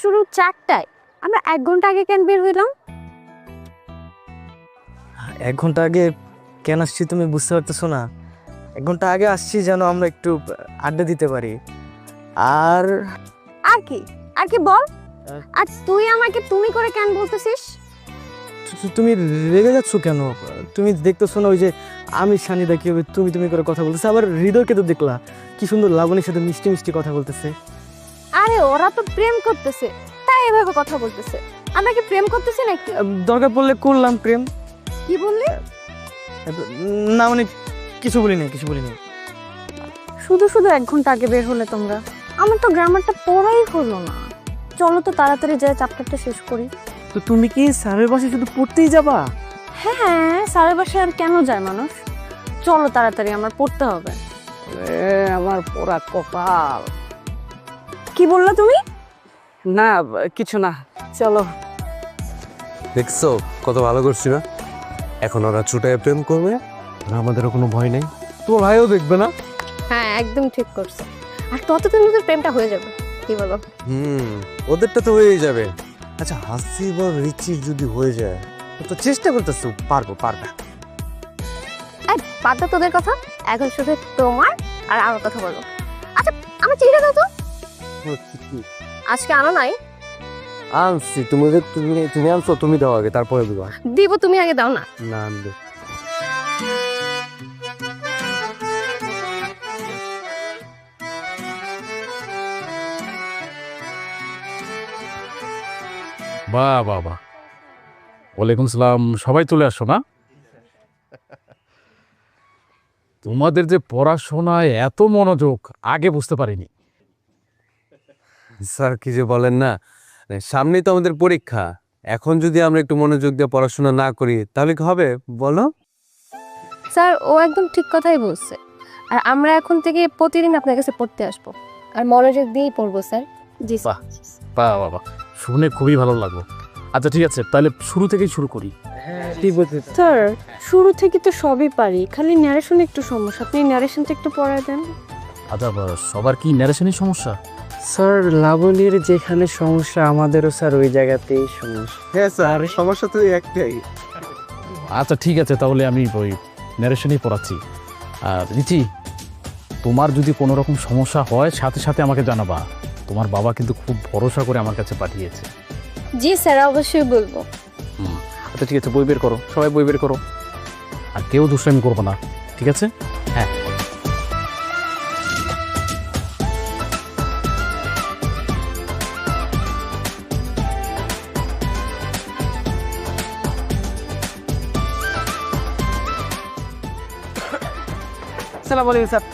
শুরু চারটায়। আমরা এক ঘণ্টা আগে কেন বের হইলাম? এক ঘণ্টা আগে কেন আসছি তুমি বুঝতে পারতেছো না। এক ঘণ্টা আগে আসছি যেন আমরা একটু আড্ডা দিতে পারি। আর আর কি? আর কি বল? আর তুই আমাকে তুমি করে কেন বলতেছিস? তুমি রেগে যাচ্ছ কেন? তুমি দেখতেছো না ওই যে আমি সানিদা কি তুমি তুমি করে কথা বলতেছে। আবার হৃদয়কে তো দেখলা। কি সুন্দর লাবণীর সাথে মিষ্টি মিষ্টি কথা বলতেছে। আরে ওরা তো প্রেম করতেছে। তাই এভাবে কথা বলতেছে। আমরা কি প্রেম করতেছি নাকি? দরকার পড়লে করলাম প্রেম। কি বললি? না মানে কিছু বলি না কিছু বলি না শুধু শুধু এক ঘণ্টা আগে বের হলে তোমরা। আমার তো গ্রামারটা পড়াই হলো না। চলো তো তাড়াতাড়ি যায় চ্যাপ্টারটা শেষ করি। তো তুমি কি স্যারের বাসায় শুধু পড়তেই যাবা? হ্যাঁ সাড়ে বাসায় আর কেন যায় মানুষ? চলো তাড়াতাড়ি আমার পড়তে হবে। আমার পোড়া কপাল। কি বললা তুমি? না কিছু না। চলো। দেখছ কত ভালো করছি না? এখন ওরা ছুটায় প্রেম করবে আর আমাদেরও কোনো ভয় নেই। তোমার ভাইও দেখবে না? হ্যাঁ একদম ঠিক করছ। আর ততদিন মধ্যে প্রেমটা হয়ে যাবে কি বলো? হুম ওদেরটা তো হয়েই যাবে। আচ্ছা হাসি বা রিচির যদি হয়ে যায় তো চেষ্টা করতেছো পারব পারবে এই বাদ দাও তোদের কথা। এখন শুধু তোমার আর আমার কথা বলো। আচ্ছা আমার চিঠি দাও তো আজকে আনো নাই? আনছি তুমি তুমি তুমি আনছো তুমি দাও আগে তারপরে দেবো। দিব তুমি আগে দাও না। না আনবে। বাহ বাহ বাহ ওয়ালাইকুম সালাম সবাই চলে আসো না? তোমাদের যে পড়াশোনায় এত মনোযোগ আগে বুঝতে পারিনি। স্যার কি যে বলেন না? মানে সামনেই তো আমাদের পরীক্ষা। এখন যদি আমরা একটু মনোযোগ দিয়ে পড়াশোনা না করি তাহলে কি হবে? বলো। স্যার ও একদম ঠিক কথাই বলছে। আর আমরা এখন থেকে প্রতিদিন আপনার কাছে পড়তে আসব। আর মনোযোগ দিয়েই পড়ব স্যার। জি বাহ বাহ বাহ শুনে খুবই ভালো লাগল। আচ্ছা ঠিক আছে তাহলে শুরু থেকেই শুরু করি। স্যার শুরু থেকে তো সবই পারি। খালি ন্যারেশন একটু সমস্যা। আপনি ন্যারেশনটা একটু পড়ায় দেন। আচ্ছা সবার কি ন্যারেশনের সমস্যা? স্যার লাবণীর যেখানে সমস্যা আমাদেরও স্যার ওই জায়গাতেই সমস্যা। হ্যাঁ স্যার সমস্যা তো একটাই। আচ্ছা ঠিক আছে তাহলে আমি ওই ন্যারেশনই পড়াচ্ছি। আর রিচি তোমার যদি কোনো রকম সমস্যা হয় সাথে সাথে আমাকে জানাবা। তোমার বাবা কিন্তু খুব ভরসা করে আমার কাছে পাঠিয়েছে। জি স্যার অবশ্যই বলব। হুম আচ্ছা ঠিক আছে বই বের করো। সবাই বই বের করো। আর কেউ দুষ্টামি করব না ঠিক আছে? হ্যাঁ সালাম আলাইকুম স্যার।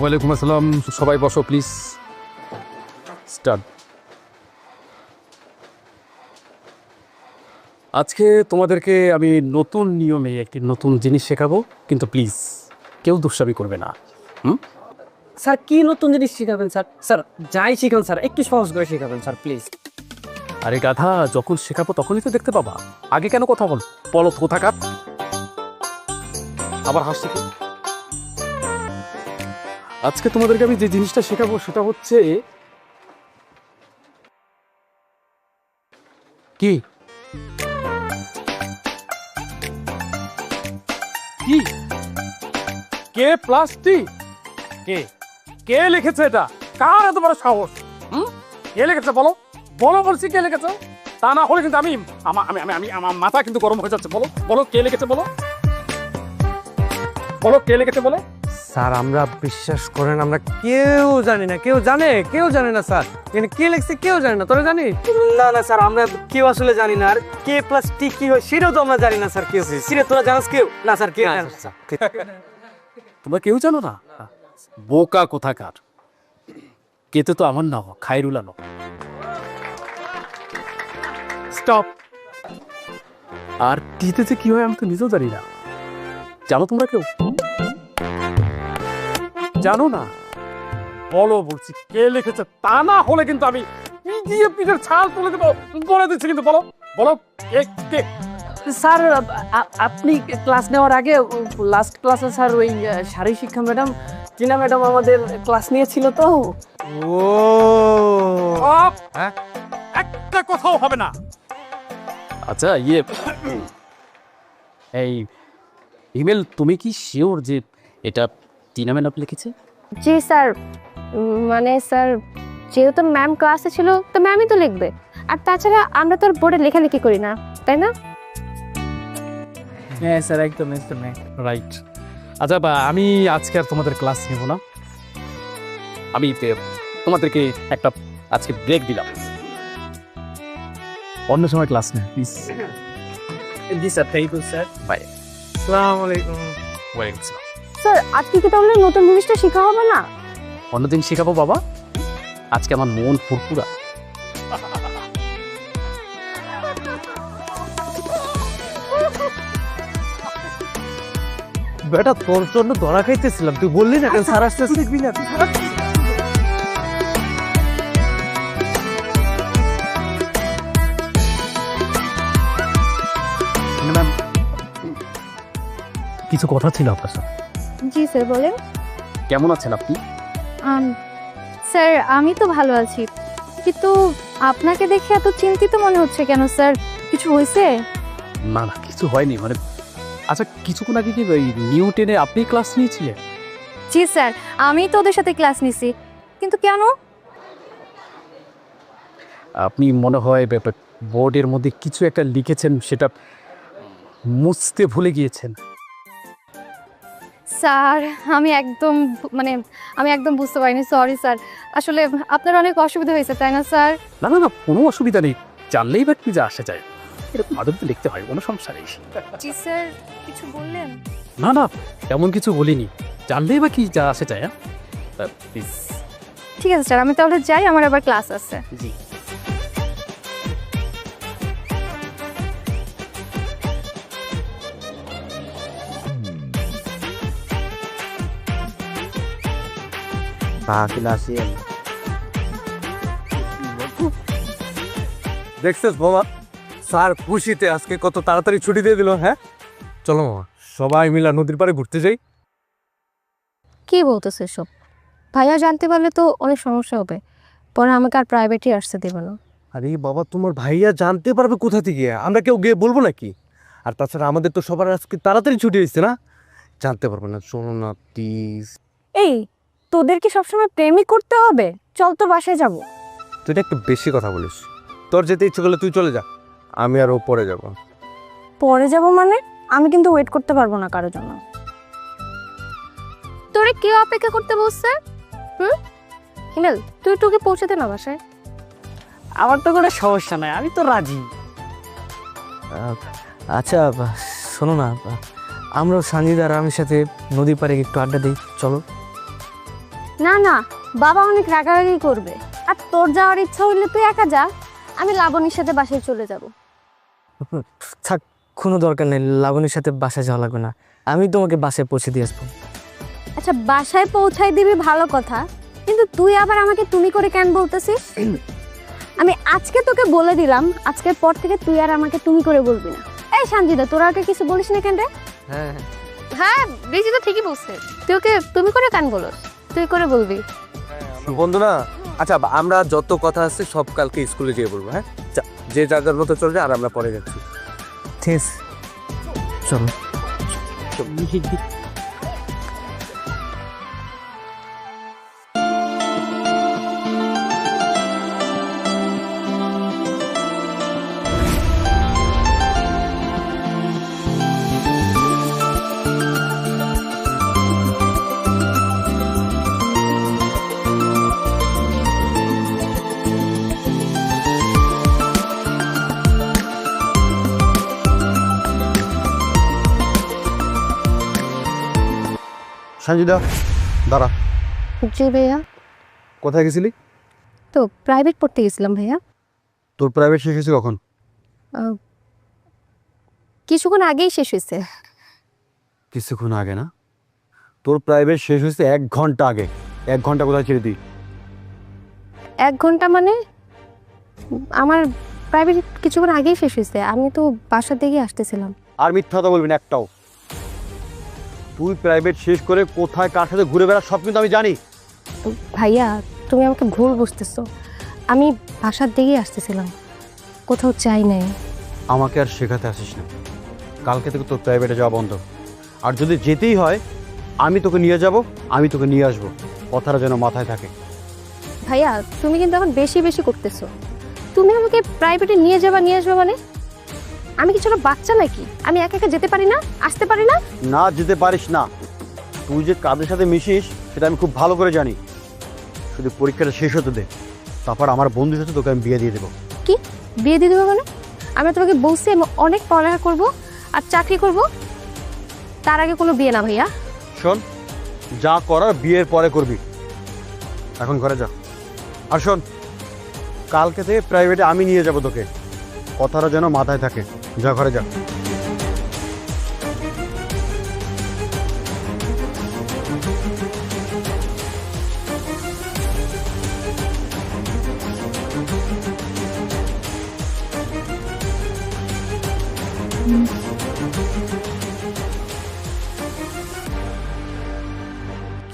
ওয়ালাইকুম আসসালাম। সবাই বসো প্লিজ স্টার্ট আজকে তোমাদেরকে আমি নতুন নিয়মে একটি নতুন জিনিস শেখাবো কিন্তু প্লিজ কেউ দুষ্টামি করবে না। স্যার কি নতুন জিনিস শেখাবেন স্যার? স্যার যাই শিখান স্যার একটু সহজ করে শেখাবেন স্যার প্লিজ আরে গাধা যখন শেখাবো তখনই তো দেখতে পাবা। আগে কেন কথা বল? বলো কোথাকার? আবার হাসছি কি? আজকে তোমাদেরকে আমি যে জিনিসটা শেখাবো সেটা হচ্ছে কি? কি? কে প্লাস টি কে? কে লিখেছে এটা? কার এত বড় সাহস? হুম? কে লিখেছে বলো? বলো বলছি কে লিখেছে? তা না হলে কিন্তু আমি আমার আমি আমি আমি আমার মাথা কিন্তু গরম হয়ে যাচ্ছে বলো। বলো কে লিখেছে বলো? বলো কে লিখেছে বলো? স্যার আমরা বিশ্বাস করেন আমরা কেউ জানি না কেউ জানে কেউ জানে না স্যার। এখানে কে লিখছে কেউ জানে না তোরা জানি না না স্যার আমরা কেউ আসলে জানি না আর কে প্লাস টি কি হয় সেটাও তো আমরা জানি না স্যার কেউ। সিরে তোরা জানাস কেউ? না স্যার কেউ তোমরা কেউ জানো না? বোকা কোথাকার। কেতে তো আমার নাম খাইরুল আলম স্টপ। আর টিতে যে কি হয় আমি তো নিজেও জানি না। জানো তোমরা কেউ? জানো না? বলো বলছি কে লিখেছে তা না হলে কিন্তু আমি পিঠের ছাল তুলে দেবো। বলে দিচ্ছি কিন্তু বলো বলো কে কে? স্যার আপনি ক্লাস নেওয়ার আগে লাস্ট ক্লাসে স্যার ওই আহ, শারীর শিক্ষা ম্যাডাম টিনা ম্যাডাম আমাদের ক্লাস নিয়েছিল তো? ও। হ্যাঁ? একটা কথাও হবে না। আচ্ছা ইয়ে এই ইমেল তুমি কি শিওর যে এটা টিনা ম্যাডাম লিখেছে? জি স্যার মানে স্যার যেহেতু ম্যাম ক্লাসে ছিল তো ম্যামই তো লিখবে। আর তাছাড়া আমরা তো আর বোর্ডে লেখালেখি করি না তাই না? হ্যাঁ স্যার একদম একদম রাইট আচ্ছা আমি আজকে আর তোমাদের ক্লাস নেব না। আমি তোমাদেরকে একটা আজকে ব্রেক দিলাম। অন্য সময় ক্লাস নেই please G sir thank you sir bye আসসালামু আলাইকুম। ওয়ালাইকুম স্যার আজকে কি তাহলে নতুন জিনিসটা শেখা হবে না? অন্যদিন শেখাবো বাবা। আজকে আমার মন ফুরফুরা। বেটা তোর জন্য ধরা খাইতেছিলাম। তুই বললি না কেন? স্যার আসতেছে। দেখবি না কিছু কথা ছিল আপনার সাথে। জি স্যার বলেন। কেমন আছেন আপনি? স্যার আমি তো ভালো আছি। কিন্তু আপনাকে দেখে এত চিন্তিত মনে হচ্ছে কেন স্যার? কিছু হয়েছে? না না কিছু হয়নি মানে আচ্ছা কিছুক্ষণ আগে কি ওই নিউ টেনে আপনি ক্লাস নিয়েছিলেন? জি স্যার আমি তো ওদের সাথে ক্লাস নিছি। কিন্তু কেন? আপনি মনে হয় ব্যাপার- বোর্ডের মধ্যে কিছু একটা লিখেছেন সেটা মুছতে ভুলে গিয়েছেন। স্যার আমি একদম মানে আমি একদম বুঝতে পারিনি সরি স্যার। আসলে আপনার অনেক অসুবিধা হয়েছে তাই না স্যার? না না না কোনো অসুবিধা নেই। জানলেই বা কি যা আসে যায়। এরকম আদর তো লিখতে হয় কোনো সমস্যা নেই। জি স্যার কিছু বললেন? না না তেমন কিছু বলিনি। জানলেই বা কি যা আসে যায় হ্যাঁ? প্লিজ ঠিক আছে স্যার আমি তাহলে যাই আমার আবার ক্লাস আছে। জি। দেখছিস বাবা স্যার খুশিতে আজকে কত তাড়াতাড়ি ছুটি দিয়ে দিল হ্যাঁ? চলো মামা সবাই মিলা নদীর পাড়ে ঘুরতে যাই। কি বলতেছে সব ভাইয়া জানতে পারলে তো অনেক সমস্যা হবে। পরে আমাকে আর প্রাইভেটই আসতে দেবে না। আরে বাবা তোমার ভাইয়া জানতে পারবে কোথা থেকে? আমরা কেউ গিয়ে বলব নাকি? আর তাছাড়া আমাদের তো সবার আজকে তাড়াতাড়ি ছুটি হয়েছে না? জানতে পারবে না শোনো না প্লিজ এই তোদের কি সবসময় প্রেমই করতে হবে? চল তো বাসায় যাব। তুই একটু বেশি কথা বলিস। তোর যেতে ইচ্ছে করলে তুই চলে যা। আমি আর ও পরে যাব। পরে যাব মানে? আমি কিন্তু ওয়েট করতে পারব না কারোর জন্য। তোরে কেউ অপেক্ষা করতে বসছে হুম? হিমেল তুই তোকে পৌঁছে দে না বাসায়। আমার তো কোনো সমস্যা নাই আমি তো রাজি। আচ্ছা বা- শোনো না বা- আমরাও সানজিদা আর আমির সাথে নদীর পাড়ে একটু আড্ডা দিই। চলো। না না বাবা অনেক রাগারাগি করবে। আর তোর যাওয়ার ইচ্ছা হইলে তুই একা যা আমি লাবণীর সাথে বাসায় চলে যাব। থাক কোনো দরকার নেই লাবণীর সাথে বাসায় যাওয়া লাগবে না। আমি তোমাকে বাসায় পৌঁছে দিয়ে আসব। আচ্ছা বাসায় পৌঁছাই দিবি ভালো কথা কিন্তু তুই আবার আমাকে তুমি করে কেন বলতেছিস? আমি আজকে তোকে বলে দিলাম আজকের পর থেকে তুই আর আমাকে তুমি করে বলবি না। এই সঞ্জিদা তোরা ওকে কিছু বলিস না কেন রে? হ্যাঁ হ্যাঁ। বেশি তো ঠিকই বলছে। তুই ওকে তুমি করে কেন বলস? তুই করে বলবি? বন্ধু না? আচ্ছা আমরা যত কথা আছে সব কালকে স্কুলে গিয়ে বলব হ্যাঁ? যা, যার যার মতো চলবে আর আমরা পরে যাচ্ছি। ঠিক আছে। চলো। সঞ্জিদা দাঁড়া। জি ভাইয়া। কোথায় গেছিলি? তো প্রাইভেট পড়তে গেছিলাম ভাইয়া। তোর প্রাইভেট শেষ হয়েছে কখন? আহ, কিছুক্ষণ আগেই শেষ হয়েছে। কিছুক্ষণ আগে না? তোর প্রাইভেট শেষ হয়েছে এক ঘণ্টা আগে। এক ঘণ্টা কোথায় ছেড়ে দিই? এক ঘণ্টা মানে? আমার প্রাইভেট কিছুক্ষণ আগেই শেষ হয়েছে। আমি তো বাসার দিকে আসতেছিলাম। আর মিথ্যা কথা বলবি না একটাও। তুই প্রাইভেট শেষ করে কোথায় কার সাথে ঘুরে বেড়া সব কিন্তু আমি জানি। ভাইয়া তুমি আমাকে ভুল বুঝতেছো। আমি বাসার দিকেই আসতেছিলাম। কোথাও চাই নাই। আমাকে আর শেখাতে আসিস না। কালকে থেকে তোর প্রাইভেটে যাওয়া বন্ধ। আর যদি যেতেই হয় আমি তোকে নিয়ে যাব আমি তোকে নিয়ে আসব। কথাটা যেন মাথায় থাকে। ভাইয়া তুমি কিন্তু এখন বেশি বেশি করতেছো। তুমি আমাকে প্রাইভেটে নিয়ে যাবা নিয়ে আসবে মানে? আমি কি ছোট বাচ্চা নাকি? আমি একা একা যেতে পারি না? আসতে পারি না? না যেতে পারিস না। তুই যে কাদের সাথে মিশিস সেটা আমি খুব ভালো করে জানি। শুধু পরীক্ষাটা শেষ হতে দে। তারপর আমার বন্ধুর সাথে তোকে আমি বিয়ে দিয়ে দেবো। কি? বিয়ে দিয়ে দেবো মানে? আমি তোমাকে বলছি আমি অনেক পড়ালেখা করব আর চাকরি করব। তার আগে কোনো বিয়ে না ভাইয়া। শোন যা করার বিয়ের পরে করবি। এখন ঘরে যা। আর শোন কালকে থেকে প্রাইভেটে আমি নিয়ে যাব তোকে। কথাটা যেন মাথায় থাকে। যা ঘরে যা।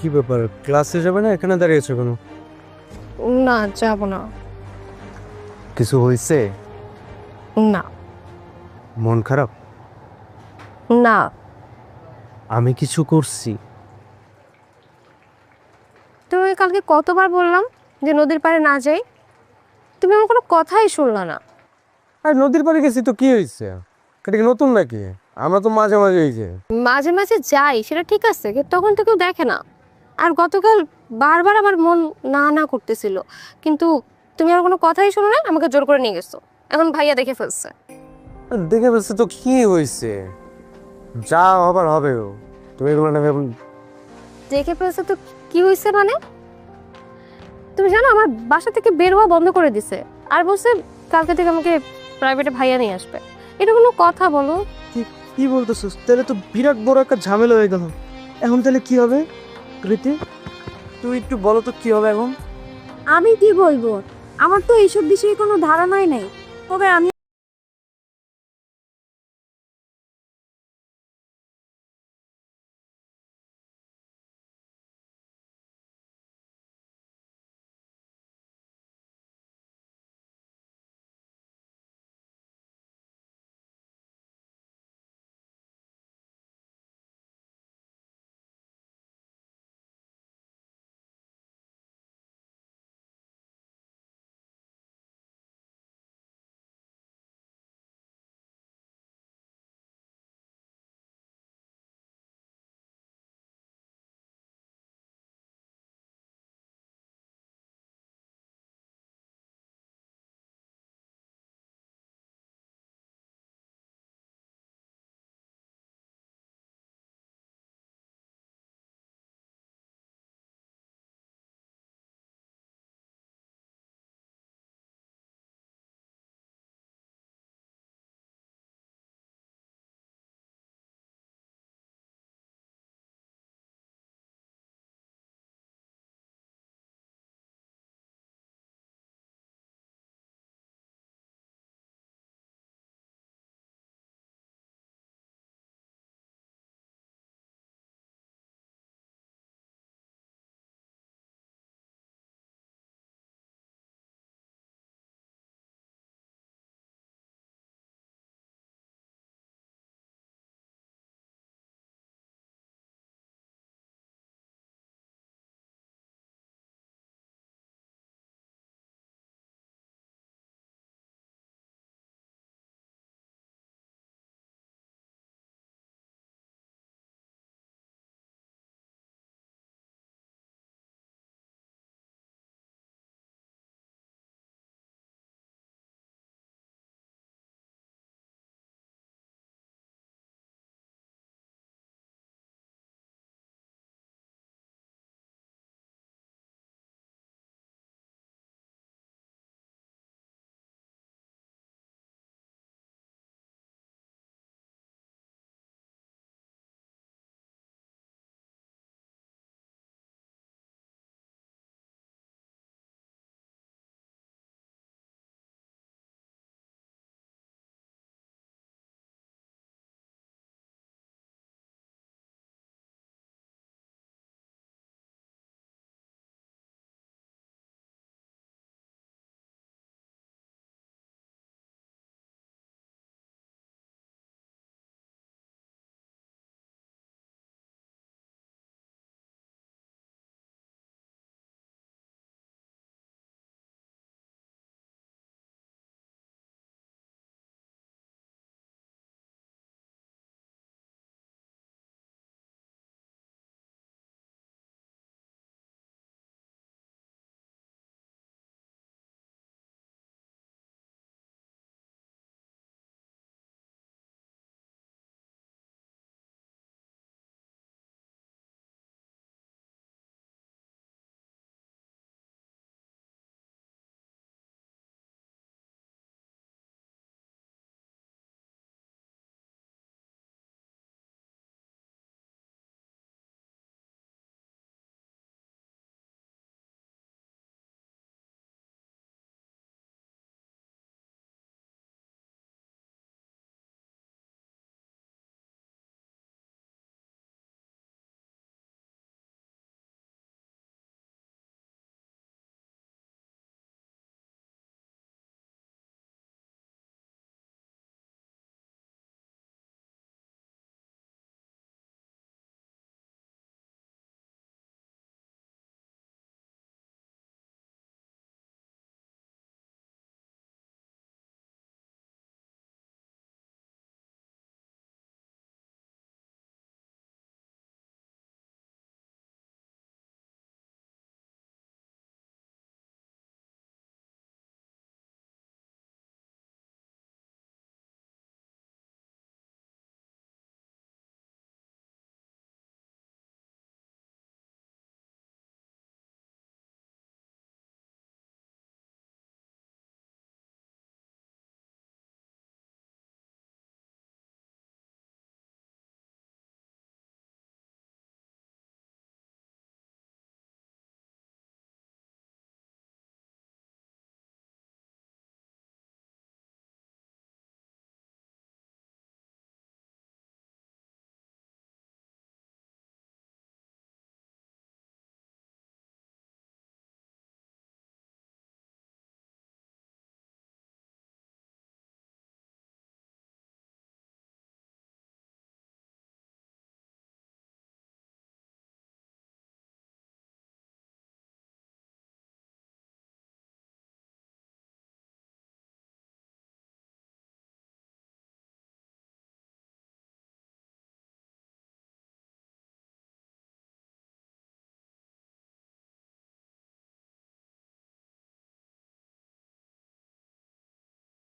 কি ব্যাপার? ক্লাসে যাবে না? এখানে দাঁড়িয়েছো কেন? না যাব না। কিছু হয়েছে? না। মন খারাপ? না। আমি কিছু করছি। তুমি কালকে কতবার বললাম যে নদীর পাড়ে না যাই? তুমি আমার কোনো কথাই শুনলা না। আর নদীর পাড়ে গেছি তো কি হয়েছে? এটা কি নতুন নাকি? আমরা তো মাঝে মাঝে হয়েছে মাঝে মাঝে যাই সেটা ঠিক আছে কিন্তু তখন তো কেউ দেখে না। আর গতকাল বারবার আমার মন না না করতেছিল। কিন্তু তুমি আমার কোনো কথাই শোনো না আমাকে জোর করে নিয়ে গেছো। এখন ভাইয়া দেখে ফেলছে। দেখে ফেলছে তো কি হয়েছে যা হবার হবে তুমি এগুলো নেবে দেখে ফেলছে তো কি হয়েছে মানে? তুমি জানো আমার বাসা থেকে বের হওয়া বন্ধ করে দিছে। আর বলছে কালকে থেকে আমাকে প্রাইভেটে ভাইয়া নিয়ে আসবে। এটা কোনো কথা বলো। কি বলতেছিস? তাহলে তো বিরাট বড় একটা ঝামেলা হয়ে গেল। এখন তাহলে কি হবে? রীতি? তুই একটু বলো তো কি হবে এখন? আমি কি বলব? আমার তো এইসব বিষয়ে কোনো ধারণাই নেই। তবে আমি